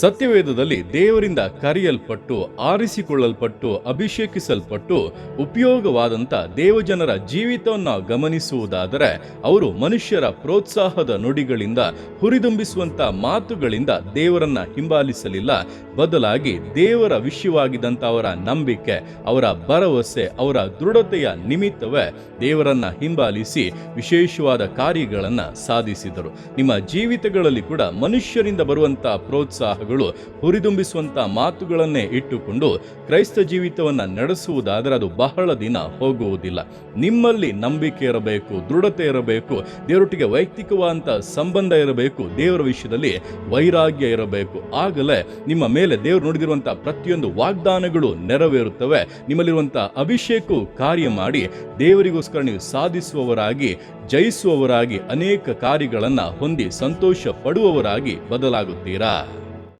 ಸತ್ಯವೇದದಲ್ಲಿ ದೇವರಿಂದ ಕರೆಯಲ್ಪಟ್ಟು, ಆರಿಸಿಕೊಳ್ಳಲ್ಪಟ್ಟು, ಅಭಿಷೇಕಿಸಲ್ಪಟ್ಟು ಉಪಯೋಗವಾದಂಥ ದೇವಜನರ ಜೀವಿತವನ್ನು ಗಮನಿಸುವುದಾದರೆ ಅವರು ಮನುಷ್ಯರ ಪ್ರೋತ್ಸಾಹದ ನುಡಿಗಳಿಂದ ಹುರಿದುಂಬಿಸುವಂಥ ಮಾತುಗಳಿಂದ ದೇವರನ್ನ ಹಿಂಬಾಲಿಸಲಿಲ್ಲ. ಬದಲಾಗಿ ದೇವರ ವಿಷಯವಾಗಿದ್ದಂಥ ಅವರ ನಂಬಿಕೆ, ಅವರ ಭರವಸೆ, ಅವರ ದೃಢತೆಯ ನಿಮಿತ್ತವೇ ದೇವರನ್ನ ಹಿಂಬಾಲಿಸಿ ವಿಶೇಷವಾದ ಕಾರ್ಯಗಳನ್ನು ಸಾಧಿಸಿದರು. ನಿಮ್ಮ ಜೀವಿತಗಳಲ್ಲಿ ಕೂಡ ಮನುಷ್ಯರಿಂದ ಬರುವಂತ ಪ್ರೋತ್ಸಾಹಗಳು ಹುರಿದುಂಬಿಸುವಂತ ಮಾತುಗಳನ್ನೇ ಇಟ್ಟುಕೊಂಡು ಕ್ರೈಸ್ತ ಜೀವಿತವನ್ನ ನಡೆಸುವುದಾದರೆ ಅದು ಬಹಳ ದಿನ ಹೋಗುವುದಿಲ್ಲ. ನಿಮ್ಮಲ್ಲಿ ನಂಬಿಕೆ ಇರಬೇಕು, ದೃಢತೆ ಇರಬೇಕು, ದೇವರೊಟ್ಟಿಗೆ ವೈಯಕ್ತಿಕವಾದಂಥ ಸಂಬಂಧ ಇರಬೇಕು, ದೇವರ ವಿಷಯದಲ್ಲಿ ವೈರಾಗ್ಯ ಇರಬೇಕು. ಆಗಲೇ ನಿಮ್ಮ ಮೇಲೆ ದೇವರು ನುಡಿದಿರುವಂಥ ಪ್ರತಿಯೊಂದು ವಾಗ್ದಾನಗಳು ನೆರವೇರುತ್ತವೆ. ನಿಮ್ಮಲ್ಲಿರುವಂಥ ಅಭಿಷೇಕ ಕಾರ್ಯ ಮಾಡಿ ದೇವರಿಗೋಸ್ಕರ ನೀವು ಸಾಧಿಸುವವರಾಗಿ, ಜಯಿಸುವವರಾಗಿ ಅನೇಕ ಕಾರ್ಯಗಳನ್ನು ಹೊಂದಿ ಸಂತೋಷ ಪಡುವವರಾಗಿ ಬದಲಾಗುತ್ತೀರಾ?